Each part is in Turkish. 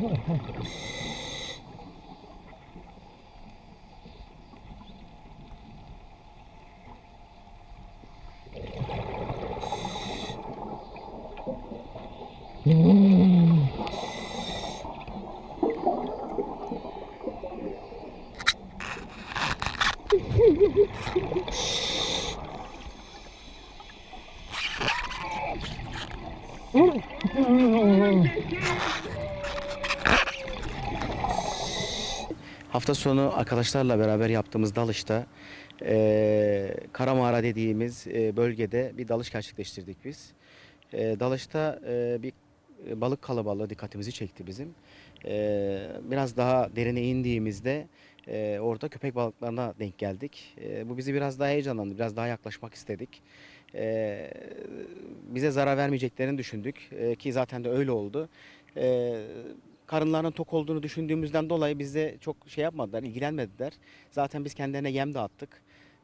Mm-hmm. Hafta sonu arkadaşlarla beraber yaptığımız dalışta eee Kara Mağara dediğimiz eee, bölgede bir dalış gerçekleştirdik biz. Eee, dalışta eee, bir balık kalabalığı dikkatimizi çekti bizim. Eee, biraz daha derine indiğimizde eee, orada köpek balıklarına denk geldik. Eee, bu bizi biraz daha heyecanlandı, biraz daha yaklaşmak istedik. Eee, bize zarar vermeyeceklerini düşündük Eee, ki zaten de öyle oldu. Eee karınlarının tok olduğunu düşündüğümüzden dolayı bize çok şey yapmadılar, ilgilenmediler. Zaten biz kendilerine yem dağıttık.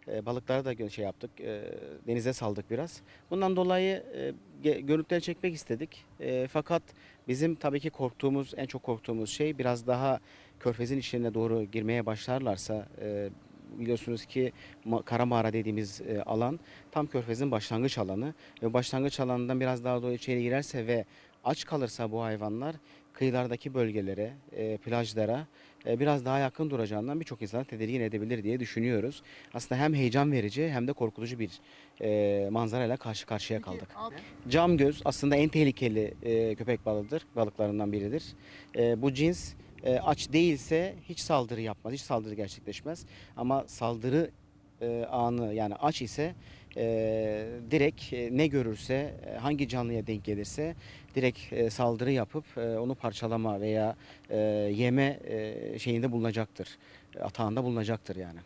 E, balıklara da şey yaptık, e, denize saldık biraz. Bundan dolayı e, görüntüleri çekmek istedik. E, fakat bizim tabii ki korktuğumuz, en çok korktuğumuz şey biraz daha körfezin içine doğru girmeye başlarlarsa biliyorsunuz ki Kara Mağara dediğimiz alan tam körfezin başlangıç alanı ve başlangıç alanından biraz daha doğru içeri girerse ve aç kalırsa bu hayvanlar kıyılardaki bölgelere, e, plajlara e, biraz daha yakın duracağından birçok insanı tedirgin edebilir diye düşünüyoruz. Aslında hem heyecan verici hem de korkutucu bir e, manzarayla karşı karşıya kaldık. Cam göz aslında en tehlikeli e, köpek balığıdır, balıklarından biridir. E, bu cins e, aç değilse hiç saldırı yapmaz, hiç saldırı gerçekleşmez. Ama saldırı e, anı yani aç ise e, direkt e, ne görürse, e, hangi canlıya denk gelirse direkt e, saldırı yapıp e, onu parçalama veya e, yeme e, şeyinde bulunacaktır. Atağında bulunacaktır yani.